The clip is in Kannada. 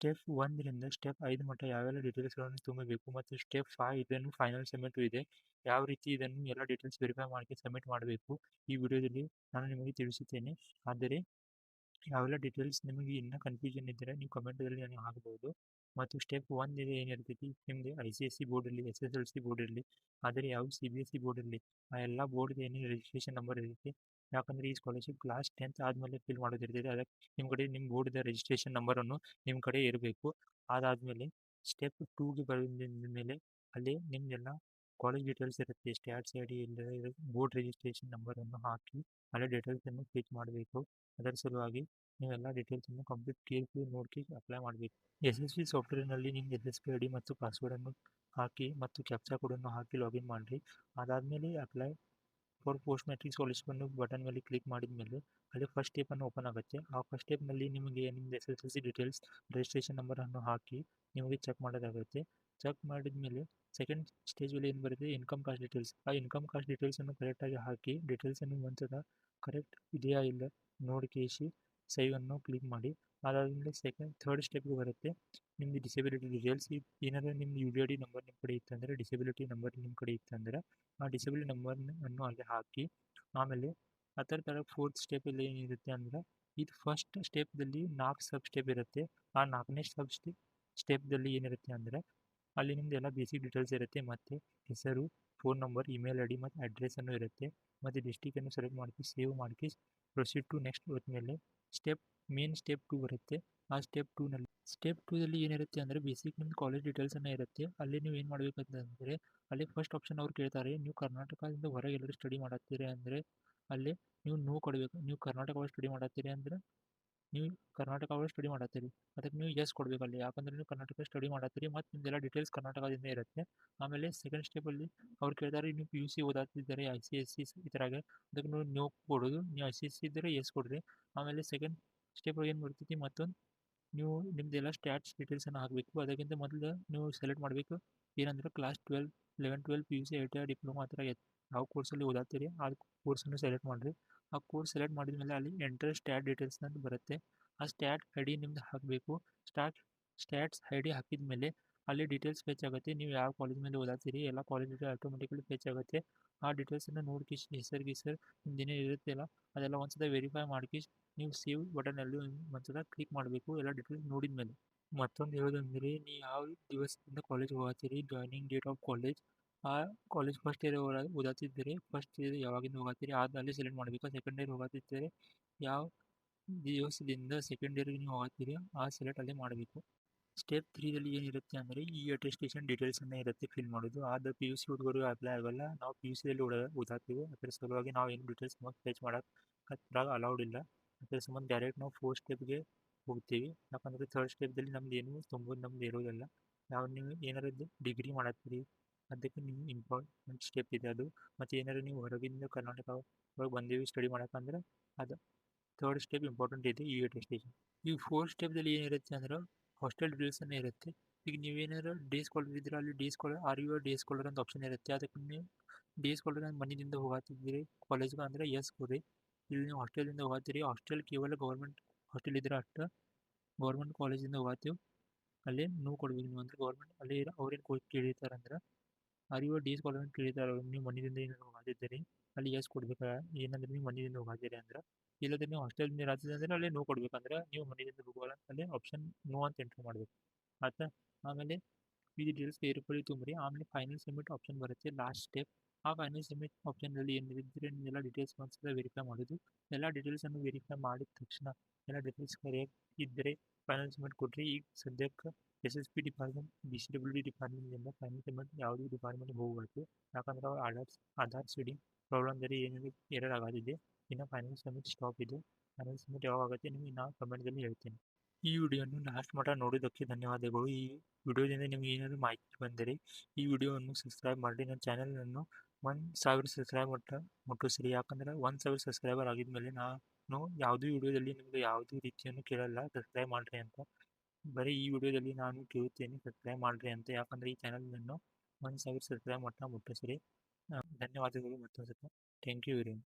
ಸ್ಟೆಪ್ ಒಂದರಿಂದ ಸ್ಟೆಪ್ ಐದು ಮಟ್ಟ ಯಾವೆಲ್ಲ ಡೀಟೇಲ್ಸ್ಗಳನ್ನು ತುಂಬಬೇಕು ಮತ್ತು ಸ್ಟೆಪ್ ಫೈವ್ ಇದನ್ನು ಫೈನಲ್ ಸಬ್ಮಿಟ್ ಇದೆ. ಯಾವ ರೀತಿ ಇದನ್ನು ಎಲ್ಲ ಡೀಟೇಲ್ಸ್ ವೆರಿಫೈ ಮಾಡಿ ಸಬ್ಮಿಟ್ ಮಾಡಬೇಕು ಈ ವಿಡಿಯೋದಲ್ಲಿ ನಾನು ನಿಮಗೆ ತಿಳಿಸುತ್ತೇನೆ. ಆದರೆ ಯಾವೆಲ್ಲ ಡೀಟೇಲ್ಸ್ ನಿಮಗೆ ಇನ್ನೂ ಕನ್ಫ್ಯೂಷನ್ ಇದ್ದರೆ ನೀವು ಕಮೆಂಟಲ್ಲಿ ನನಗೆ ಹಾಕಬಹುದು. ಮತ್ತು ಸ್ಟೆಪ್ ಒನ್ ಇದೆ ಏನಿರ್ತೈತಿ ನಿಮಗೆ I C S C board ಇರಲಿ S S L C board ಇರಲಿ, ಆದರೆ ಯಾವ C B S C board ಇರಲಿ, ಆ ಎಲ್ಲ ಬೋರ್ಡ್ ಏನು ರಿಜಿಸ್ಟ್ರೇಷನ್ ನಂಬರ್ ಇರುತ್ತೆ? ಯಾಕಂದರೆ ಈ ಸ್ಕಾಲರ್ಶಿಪ್ ಕ್ಲಾಸ್ ಟೆಂತ್ ಆದಮೇಲೆ ಫಿಲ್ ಮಾಡೋದಿರ್ತೈತೆ ಅದಕ್ಕೆ ನಿಮ್ಮ ಕಡೆ ನಿಮ್ಮ ಬೋರ್ಡಿದ ರಿಜಿಸ್ಟ್ರೇಷನ್ ನಂಬರನ್ನು ನಿಮ್ಮ ಕಡೆ ಇರಬೇಕು. ಅದಾದಮೇಲೆ ಸ್ಟೆಪ್ ಟೂಗೆ ಬಂದ ಮೇಲೆ ಅಲ್ಲಿ ನಿಮ್ಮದೆಲ್ಲ ಕಾಲೇಜ್ ಡೀಟೇಲ್ಸ್ ಇರುತ್ತೆ. ಸ್ಟ್ಯಾಟ್ಸ್ ಐ ಡಿ ಇಲ್ಲ ಬೋರ್ಡ್ ರಿಜಿಸ್ಟ್ರೇಷನ್ ನಂಬರನ್ನು ಹಾಕಿ ಅಲ್ಲೇ ಡೀಟೇಲ್ಸನ್ನು ಫಿಲ್ ಮಾಡಬೇಕು. ಅದರ ಸಲುವಾಗಿ ನೀವೆಲ್ಲ ಡೀಟೇಲ್ಸನ್ನು ಕಂಪ್ಲೀಟ್ ಕೇರ್ಫುಲ್ ನೋಡ್ಕಿ ಅಪ್ಲೈ ಮಾಡಬೇಕು. ಎಸ್ ಎಸ್ ಬಿ ಸಾಫ್ಟ್ವೇರ್ನಲ್ಲಿ ನಿಮ್ಮ S S P I D ಮತ್ತು ಪಾಸ್ವರ್ಡನ್ನು ಹಾಕಿ ಮತ್ತು ಕ್ಯಾಪ್ಚಾ ಕೋಡನ್ನು ಹಾಕಿ ಲಾಗಿನ್ ಮಾಡಿರಿ. ಅದಾದಮೇಲೆ apply for post matric scholarship ಅನ್ನು ಬಟನ್ ಮೇಲೆ ಕ್ಲಿಕ್ ಮಾಡಿದ ಮೇಲೆ ಅಲ್ಲಿ ಫಸ್ಟ್ ಸ್ಟೆಪನ್ನು ಓಪನ್ ಆಗುತ್ತೆ. ಆ ಫಸ್ಟ್ ಸ್ಟೆಪ್ನಲ್ಲಿ ನಿಮಗೆ ನಿಮ್ಮದು S S L C details registration ನಂಬರನ್ನು ಹಾಕಿ ನಿಮಗೆ ಚೆಕ್ ಮಾಡೋದಾಗುತ್ತೆ. ಚೆಕ್ ಮಾಡಿದ ಮೇಲೆ ಸೆಕೆಂಡ್ ಸ್ಟೇಜಲ್ಲಿ ಏನು ಬರುತ್ತೆ? ಇನ್ಕಮ್ ಕಾಸ್ಟ್ ಡೀಟೇಲ್ಸ್ ಆ ಇನ್ಕಮ್ ಕಾಸ್ಟ್ ಡೀಟೇಲ್ಸನ್ನು ಕರೆಕ್ಟಾಗಿ ಹಾಕಿ ಡೀಟೇಲ್ಸನ್ನು ಒಂದ್ಸಲ ಕರೆಕ್ಟ್ ಇದೆಯಾ? ಇಲ್ಲ? ನೋಡಿ ಕೇಸಿ ಸೇವನ್ನು ಕ್ಲಿಕ್ ಮಾಡಿ, ಅದಾದಮೇಲೆ ಸೆಕೆಂಡ್ ಥರ್ಡ್ ಸ್ಟೆಪ್ಗೆ ಬರುತ್ತೆ. ನಿಮ್ಮದು ಡಿಸೆಬಿಲಿಟಿ ಡೀಟೇಲ್ಸ್ ಏನಾದರೂ ನಿಮ್ಮ U D I D number ನಿಮ್ಮ ಕಡೆ ಇತ್ತಂದರೆ ಡಿಸೆಬಿಲಿಟಿ ನಂಬರ್ ನಿಮ್ಮ ಕಡೆ ಇತ್ತಂದರೆ ಆ ಡಿಸೆಬಿಲಿಟಿ ನಂಬರ್ನನ್ನು ಅಲ್ಲಿ ಹಾಕಿ, ಆಮೇಲೆ ಆ ಥರ ಥರ ಫೋರ್ತ್ ಸ್ಟೆಪಲ್ಲಿ ಏನಿರುತ್ತೆ ಅಂದರೆ ಇದು ಫಸ್ಟ್ ಸ್ಟೆಪ್ದಲ್ಲಿ ನಾಲ್ಕು ಸಬ್ ಸ್ಟೆಪ್ ಇರುತ್ತೆ. ಆ ನಾಲ್ಕನೇ ಸಬ್ ಸ್ಟೆ ಸ್ಟೆಪ್ದಲ್ಲಿ ಏನಿರುತ್ತೆ ಅಂದರೆ ಅಲ್ಲಿ ನಿಮ್ಮದು ಎಲ್ಲ ಬೇಸಿಕ್ ಡೀಟೇಲ್ಸ್ ಇರುತ್ತೆ. ಮತ್ತು ಹೆಸರು phone number email I D ಮತ್ತು ಅಡ್ರೆಸ್ಸನ್ನು ಇರುತ್ತೆ. ಮತ್ತು ಡಿಸ್ಟಿಕನ್ನು ಸೆಲೆಕ್ಟ್ ಮಾಡ್ಕಿ ಸೇವ್ ಮಾಡ್ಕಿ ಪ್ರೊಸೀಡ್ ಟು ನೆಕ್ಸ್ಟ್ ಹೋದ್ಮೇಲೆ ಸ್ಟೆಪ್ ಮೇನ್ ಸ್ಟೆಪ್ ಟೂ ಬರುತ್ತೆ. ಆ ಸ್ಟೆಪ್ ಟೂನಲ್ಲಿ ಸ್ಟೆಪ್ ಟೂದಲ್ಲಿ ಏನಿರುತ್ತೆ ಅಂದರೆ ಬೇಸಿಕ್ ನಿಮ್ಮ ಕಾಲೇಜ್ ಡೀಟೇಲ್ಸನ್ನು ಇರುತ್ತೆ. ಅಲ್ಲಿ ನೀವು ಏನು ಮಾಡಬೇಕಂತಂದರೆ, ಅಲ್ಲಿ ಫಸ್ಟ್ ಆಪ್ಷನ್ ಅವ್ರು ಕೇಳ್ತಾರೆ, ನೀವು ಕರ್ನಾಟಕದಿಂದ ಹೊರಗೆ ಎಲ್ಲರೂ ಸ್ಟಡಿ ಮಾಡತ್ತೀರಿ ಅಂದರೆ, ಅಲ್ಲಿ ನೀವು ನೋ ಕೊಡಬೇಕು. ನೀವು ಕರ್ನಾಟಕ ಒಳಗೆ ಸ್ಟಡಿ ಮಾಡತ್ತೀರಿ ಅಂದರೆ ನೀವು ಕರ್ನಾಟಕ ಒಳಗೆ ಸ್ಟಡಿ ಮಾಡತ್ತೀರಿ. ಅದಕ್ಕೆ ನೀವು ಎಸ್ ಕೊಡಬೇಕು ಅಲ್ಲಿ ಯಾಕಂದ್ರೆ ನೀವು ಕರ್ನಾಟಕ ಸ್ಟಡಿ ಮಾಡತ್ತೀರಿ ಮತ್ತು ನಿಮ್ದೆಲ್ಲ ಡೀಟೇಲ್ಸ್ ಕರ್ನಾಟಕದಿಂದ ಇರುತ್ತೆ. ಆಮೇಲೆ ಸೆಕೆಂಡ್ ಸ್ಟೆಪಲ್ಲಿ ಅವ್ರು ಕೇಳ್ತಾರೆ ನೀವು ಪಿ ಯು ಸಿ ಓದಾತಿದ್ದಾರೆ ಐ ಸಿ ಎಸ್ ಸಿ ಈ ಥರಾಗೆ ಅದಕ್ಕೆ ನೀವು ನೀವು ಕೊಡೋದು. ನೀವು ಐ ಸಿ ಎಸ್ ಸಿ ಇದ್ದರೆ ಎಸ್ ಕೊಡ್ರಿ. ಆಮೇಲೆ ಸೆಕೆಂಡ್ ಸ್ಟೆಪ್ ಏನು ಬರ್ತೈತಿ ಮತ್ತೊಂದು, ನೀವು ನಿಮ್ಮದೆಲ್ಲ ಸ್ಟ್ಯಾಟ್ಸ್ ಡೀಟೇಲ್ಸನ್ನು ಹಾಕಬೇಕು. ಅದಕ್ಕಿಂತ ಮೊದಲು ನೀವು ಸೆಲೆಕ್ಟ್ ಮಾಡಬೇಕು. ಏನಂದ್ರೆ class twelve eleven twelve P U C I T I diploma ಆ ಥರ ಯಾವ ಕೋರ್ಸಲ್ಲಿ ಓದಾತೀರಿ, ಆ ಕೋರ್ಸನ್ನು ಸೆಲೆಕ್ಟ್ ಮಾಡಿರಿ. ಆ ಕೋರ್ಸ್ ಸೆಲೆಕ್ಟ್ ಮಾಡಿದ ಮೇಲೆ ಅಲ್ಲಿ ಎಂಟರ್ ಸ್ಟ್ಯಾಟ್ ಡೀಟೇಲ್ಸ್ ಅಂತ ಬರುತ್ತೆ. ಆ ಸ್ಟ್ಯಾಟ್ ಐ ಡಿ ನಿಮ್ದು ಹಾಕಬೇಕು. ಸ್ಟಾಟ್ ಸ್ಟ್ಯಾಟ್ಸ್ ಐ ಡಿ ಹಾಕಿದ ಮೇಲೆ ಅಲ್ಲಿ ಡೀಟೇಲ್ಸ್ ಫೆಚ್ ಆಗುತ್ತೆ. ನೀವು ಯಾವ ಕಾಲೇಜ್ ಮೇಲೆ ಓದಾತೀರಿ, ಎಲ್ಲ ಕಾಲೇಜ್ ಡೀಟೇಲ್ ಆಟೋಮೆಟಿಕಲಿ ಫೆಚ್ ಆಗುತ್ತೆ. ಆ ಡೀಟೇಲ್ಸನ್ನು ನೋಡಿ ಹೆಸರು, ಗೀಸರ್ ನಿಮ್ದು ಇರುತ್ತಲ್ಲ ಅದೆಲ್ಲ ಒಂದ್ಸಲ ವೆರಿಫೈ ಮಾಡಿ ನೀವು ಸೇವ್ ಬಟನಲ್ಲಿ ಒಂದ್ಸಲ ಕ್ಲಿಕ್ ಮಾಡಬೇಕು. ಎಲ್ಲ ಡೀಟೇಲ್ಸ್ ನೋಡಿದ ಮೇಲೆ ಮತ್ತೊಂದು ಹೇಳೋದಂದರೆ, ನೀವು ಯಾವ ದಿವಸದಿಂದ ಕಾಲೇಜ್ ಹೋಗತ್ತೀರಿ ಜಾಯ್ನಿಂಗ್ ಡೇಟ್ ಆಫ್ ಕಾಲೇಜ್ ಆ ಕಾಲೇಜ್ ಫಸ್ಟ್ ಇಯರ್ ಓದಾತಿದ್ದರೆ. ಫಸ್ಟ್ ಇಯರ್ ಯಾವಾಗಿಂದ ಹೋಗತ್ತೀರಿ ಅಲ್ಲಿ ಸೆಲೆಕ್ಟ್ ಮಾಡಬೇಕು. ಸೆಕೆಂಡ್ ಇಯರ್ ಹೋಗತ್ತಿದ್ದರೆ ಯಾವ ದಿವಸದಿಂದ ಸೆಕೆಂಡ್ ಇಯರ್ಗೆ ನೀವು ಹೋಗತ್ತೀರಿ ಆ ಸೆಲೆಕ್ಟ್ ಅಲ್ಲೇ ಮಾಡಬೇಕು. ಸ್ಟೆಪ್ ತ್ರೀದಲ್ಲಿ ಏನಿರುತ್ತೆ ಅಂದರೆ, ಈ ಅಟೆಸ್ಟೇಷನ್ ಡೀಟೇಲ್ಸನ್ನು ಇರುತ್ತೆ ಫಿಲ್ ಮಾಡೋದು. ಆದರೆ ಪಿ ಯು ಸಿ ಹುಡುಗರು ಅಪ್ಲೈ ಆಗೋಲ್ಲ. ನಾವು ಪಿ ಯು ಸಿಯಲ್ಲಿ ಓದ, ಓದಾತೀವಿ. ಅದರ ಸಲುವಾಗಿ ನಾವು ಏನು ಡೀಟೇಲ್ಸ್ ಫೆಚ್ ಮಾಡೋಕೆ ಅದ್ರಾಗ ಅಲೌಡ್ ಇಲ್ಲ. ಅದರ ಸಂಬಂಧ ಡೈರೆಕ್ಟ್ ನಾವು ಫೋರ್ ಸ್ಟೆಪ್ಗೆ ಹೋಗ್ತೀವಿ. ಯಾಕಂದರೆ ಥರ್ಡ್ ಸ್ಟೆಪ್ದಲ್ಲಿ ನಮ್ದು ಏನು ತುಂಬೋದು ನಮ್ದು ಇರೋದಿಲ್ಲ. ನಾವು ನೀವು ಏನಾರು ಡಿಗ್ರಿ ಮಾಡತ್ತೀರಿ ಅದಕ್ಕೆ ನಿಮ್ಮ ಇಂಪಾರ್ಟೆಂಟ್ ಸ್ಟೆಪ್ ಇದೆ ಅದು. ಮತ್ತು ಏನಾರು ನೀವು ಹೊರಗಿಂದ ಕರ್ನಾಟಕ ಒಳಗೆ ಬಂದೀವಿ ಸ್ಟಡಿ ಮಾಡೋಕ್ಕಂದ್ರೆ ಅದು ಥರ್ಡ್ ಸ್ಟೆಪ್ ಇಂಪಾರ್ಟೆಂಟ್ ಇದೆ ಈ ಟೆಸ್ಟಿಗೆ ಈ ಫೋರ್ತ್ ಸ್ಟೆಪ್ದಲ್ಲಿ ಏನಿರುತ್ತೆ ಅಂದ್ರೆ ಹಾಸ್ಟೆಲ್ ಡೀಟೇಲ್ಸನ್ನು ಇರುತ್ತೆ. ಈಗ ನೀವೇನಾದ್ರು ಡೇ ಸ್ಕಾಲರ್ ಇದ್ದರೆ ಅಲ್ಲಿ day scholar are you day scholar ಅಂತ ಆಪ್ಷನ್ ಇರುತ್ತೆ. ಅದಕ್ಕೆ ನೀವು ಡೇ ಸ್ಕಾಲರ್ ಮನೆಯಿಂದ ಹೋಗತ್ತಿದ್ದೀರಿ ಕಾಲೇಜ್ಗೆ ಅಂದರೆ ಎಸ್ ಕೊಡ್ರಿ ಇಲ್ಲಿ ನೀವು ಹಾಸ್ಟೆಲಿಂದ ಹೋಗತ್ತೀರಿ ಹಾಸ್ಟೆಲ್ ಕೇವಲ ಗೌರ್ಮೆಂಟ್ ಹಾಸ್ಟೆಲ್ ಇದ್ದರೆ ಅಷ್ಟು. ಗೌರ್ಮೆಂಟ್ ಕಾಲೇಜಿಂದ ಹೋಗತ್ತೀವಿ ಅಲ್ಲಿ ನೋವು ಕೊಡ್ಬೇಕು ನೀವು ಅಂದರೆ ಗೌರ್ಮೆಂಟ್ ಅಲ್ಲಿ ಅವ್ರೇನು ಕೋ ಕೇಳಿರ್ತಾರೆ ಅಂದ್ರೆ ಆರ್ ಡಿಸ್ ಅಂತ ಕೇಳಿರ್ತಾರೆ ನೀವು ಮನೆಯಿಂದ ಏನಾದ್ರು ಹೋಗತ್ತಿದ್ದೀರಿ ಅಲ್ಲಿ ಎಸ್ ಕೊಡ್ಬೇಕು? ಏನಂದ್ರೆ ನೀವು ಮನೆಯಿಂದ ಹೋಗತ್ತೀರಿ ಅಂದ್ರೆ? ಇಲ್ಲದ್ರೆ ನೀವು ಹಾಸ್ಟೆಲ್ನಿಂದ ಇರತ್ತಿದ್ದೆ ಅಂದ್ರೆ ಅಲ್ಲಿ ನೋ ಕೊಡ್ಬೇಕಂದ್ರೆ ನೀವು ಮನೆಯಿಂದ ಹೋಗೋಲ್ಲ ಅಲ್ಲಿ ಆಪ್ಷನ್ ನೋ ಅಂತ ಎಂಟ್ರ್ ಮಾಡಬೇಕು. ಆಯ್ತಾ? ಆಮೇಲೆ ಈ ಡೀಟೇಲ್ಸ್ ಕೇರ್ಫುಲಿ ತುಂಬ್ರಿ. ಆಮೇಲೆ ಫೈನಲ್ ಸಬ್ಮಿಟ್ ಆಪ್ಷನ್ ಬರುತ್ತೆ. ಲಾಸ್ಟ್ ಸ್ಟೆಪ್ ಆ ಫೈನಲ್ ಸಬ್ಮಿಟ್ ಆಪ್ಷನ್ನಲ್ಲಿ ಏನಿದ್ರೆ ಎಲ್ಲ ಡೀಟೇಲ್ಸ್ ಒಂದ್ಸಲ ವೆರಿಫೈ ಮಾಡೋದು ಎಲ್ಲ ಡೀಟೇಲ್ಸನ್ನು ವೆರಿಫೈ ಮಾಡಿದ ತಕ್ಷಣ ಎಲ್ಲ ಡೀಟೇಲ್ಸ್ ಕರೆಕ್ಟ್ ಇದ್ದರೆ ಫೈನಲ್ ಸಿಮೆಂಟ್ ಕೊಡ್ರಿ ಈಗ ಸದ್ಯಕ್ಕೆ S S P department D C W D ಡಿಪಾರ್ಟ್ಮೆಂಟಿಂದ final submit ಯಾವುದೇ ಡಿಪಾರ್ಟ್ಮೆಂಟ್ಗೆ ಹೋಗಬಾರ್ದು. ಯಾಕಂದ್ರೆ ಅವ್ರು ಆಧಾರ್ ಆಧಾರ್ ಸೀಡಿಂಗ್ ಅಂದರೆ ಏನಿದೆ ಎರರ್ ಆಗೋದಿದೆ, ಇನ್ನು ಫೈನಲ್ ಸಿಮೆಂಟ್ ಸ್ಟಾಪ್ ಇದೆ. ಫೈನಲ್ ಸಿಮೆಂಟ್ ಯಾವಾಗ ಆಗುತ್ತೆ ನಿಮಗೆ ನಾನು ಕಮೆಂಟ್ದಲ್ಲಿ ಹೇಳ್ತೀನಿ. ಈ ವಿಡಿಯೋವನ್ನು ಲಾಸ್ಟ್ ಮಟ್ಟ ನೋಡಿದ್ದಕ್ಕೆ ಧನ್ಯವಾದಗಳು. ಈ ವಿಡಿಯೋದಿಂದ ನಿಮಗೆ ಏನಾದರೂ ಮಾಹಿತಿ ಬಂದರೆ ಈ ವಿಡಿಯೋವನ್ನು ಸಬ್ಸ್ಕ್ರೈಬ್ ಮಾಡಿ. ನನ್ನ ಚಾನಲನ್ನು ಒಂದು ಸಾವಿರ ಸಬ್ಸ್ಕ್ರೈಬ್ ಮಟ್ಟ ಮುಟ್ಟಿಸ್ರಿ ಯಾಕಂದ್ರೆ ಒಂದು ಸಾವಿರ ಸಬ್ಸ್ಕ್ರೈಬರ್ ಆಗಿದ್ಮೇಲೆ ನಾನು ಯಾವುದೇ ವಿಡಿಯೋದಲ್ಲಿ ನಿಮಗೆ ಯಾವುದೇ ರೀತಿಯನ್ನು ಕೇಳಲ್ಲ. ಸಬ್ಸ್ಕ್ರೈಬ್ ಮಾಡಿರಿ ಅಂತ. ಬರೀ ಈ ವಿಡಿಯೋದಲ್ಲಿ ನಾನು ಕೇಳುತ್ತೇನೆ ಸಬ್ಸ್ಕ್ರೈಬ್ ಮಾಡಿರಿ ಅಂತ. ಯಾಕಂದರೆ ಈ ಚಾನಲನ್ನು ಒಂದು ಸಾವಿರ ಸಬ್ಸ್ಕ್ರೈಬ್ ಮಟ್ಟ ಮುಟ್ಟಿಸ್ರಿ ಧನ್ಯವಾದಗಳು ಮತ್ತೊಂದು ಥ್ಯಾಂಕ್ ಯು ವೆರಿ ಮಚ್